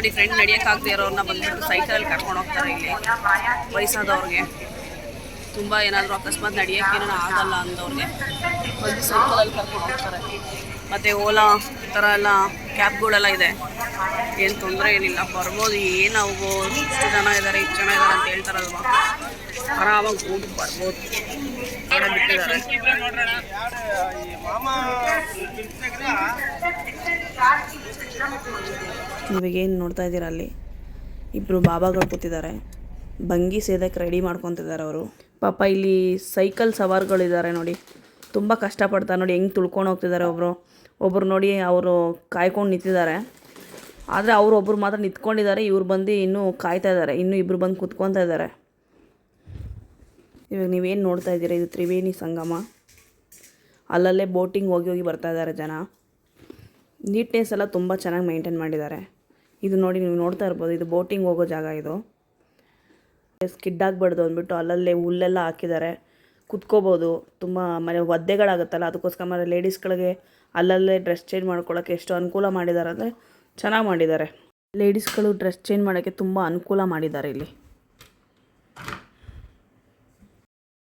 ನೋಡಿ ಫ್ರೆಂಡ್ ನಡಿಯೋಕ್ಕಾಗದೇ ಇರೋರನ್ನ ಬಂದ್ಬಿಟ್ಟು ಸೈಕಲಲ್ಲಿ ಕರ್ಕೊಂಡು ಹೋಗ್ತಾರೆ ಇಲ್ಲಿ. ವಯಸ್ಸಾದವ್ರಿಗೆ. ತುಂಬ ಏನಾದರೂ ಅಕಸ್ಮಾತ್ ಏನೋ ಆಗಲ್ಲ ಅಂದವ್ರಿಗೆ. ಬಂದು ಸೈಕಲಲ್ಲಿ ಕರ್ಕೊಂಡು ಹೋಗ್ತಾರೆ. ಮತ್ತು ಓಲಾ, ಈ ಥರ ಎಲ್ಲ ಕ್ಯಾಬ್ಗಳೆಲ್ಲ ಇದೆ. ಏನು ತೊಂದರೆ ಏನಿಲ್ಲ. ಬರ್ಬೋದು, ಏನು ಅವು ಇಷ್ಟು ಜನ ಇದ್ದಾರೆ ಇಷ್ಟು ಜನ ಇದ್ದಾರೆ ಅಂತ ಹೇಳ್ತಾರಲ್ವ? ಆರಾಮಾಗಿ ಹೋಗಿ ಬರ್ಬೋದು. ಬಿಟ್ಟಿದ್ದಾರೆ. ಇವಾಗೇನು ನೋಡ್ತಾ ಇದ್ದೀರಾ ಅಲ್ಲಿ? ಇಬ್ಬರು ಬಾಬಾಗಳು ಕೂತಿದ್ದಾರೆ. ಭಂಗಿ ಸೇದಕ್ಕೆ ರೆಡಿ ಮಾಡ್ಕೊತಿದ್ದಾರೆ ಅವರು. ಪಾಪ ಇಲ್ಲಿ ಸೈಕಲ್ ಸವಾರ್ಗಳಿದ್ದಾರೆ ನೋಡಿ. ತುಂಬ ಕಷ್ಟಪಡ್ತಾರೆ ನೋಡಿ ಹೆಂಗೆ ತುಳ್ಕೊಂಡು ಹೋಗ್ತಿದ್ದಾರೆ ಒಬ್ಬರು ಒಬ್ಬರು ನೋಡಿ ಅವರು ಕಾಯ್ಕೊಂಡು ನಿಂತಿದ್ದಾರೆ. ಆದರೆ ಅವರು ಒಬ್ಬರು ಮಾತ್ರ ನಿಂತ್ಕೊಂಡಿದ್ದಾರೆ. ಇವ್ರು ಬಂದು ಇನ್ನೂ ಕಾಯ್ತಾ ಇದ್ದಾರೆ. ಇನ್ನೂ ಇಬ್ಬರು ಬಂದು ಕೂತ್ಕೊತಾ ಇದ್ದಾರೆ. ಇವಾಗ ನೀವೇನು ನೋಡ್ತಾ ಇದ್ದೀರಾ? ಇದು ತ್ರಿವೇಣಿ ಸಂಗಮ. ಅಲ್ಲಲ್ಲೇ ಬೋಟಿಂಗ್ ಹೋಗಿ ಹೋಗಿ ಬರ್ತಾ ಇದ್ದಾರೆ ಜನ. ನೀಟ್ನೆಸ್ ಎಲ್ಲ ತುಂಬ ಚೆನ್ನಾಗಿ ಮೈಂಟೈನ್ ಮಾಡಿದ್ದಾರೆ. ಇದು ನೋಡಿ ನೀವು ನೋಡ್ತಾ ಇರ್ಬೋದು, ಇದು ಬೋಟಿಂಗ್ ಹೋಗೋ ಜಾಗ ಇದು. ಸ್ಕಿಡ್ ಆಗಬಾರ್ದು ಅಂದ್ಬಿಟ್ಟು ಅಲ್ಲಲ್ಲೇ ಹುಲ್ಲೆಲ್ಲ ಹಾಕಿದ್ದಾರೆ. ಕುತ್ಕೋಬೋದು, ತುಂಬ ಮನೆ ಒದ್ದೆಗಳಾಗುತ್ತಲ್ಲ, ಅದಕ್ಕೋಸ್ಕರ ಲೇಡೀಸ್ಗಳಿಗೆ ಅಲ್ಲಲ್ಲೇ ಡ್ರೆಸ್ ಚೇಂಜ್ ಮಾಡ್ಕೊಳ್ಳೋಕ್ಕೆ ಎಷ್ಟು ಅನುಕೂಲ ಮಾಡಿದ್ದಾರೆ ಅಂದರೆ ಚೆನ್ನಾಗಿ ಮಾಡಿದ್ದಾರೆ. ಲೇಡೀಸ್ಗಳು ಡ್ರೆಸ್ ಚೇಂಜ್ ಮಾಡೋಕ್ಕೆ ತುಂಬ ಅನುಕೂಲ ಮಾಡಿದ್ದಾರೆ ಇಲ್ಲಿ.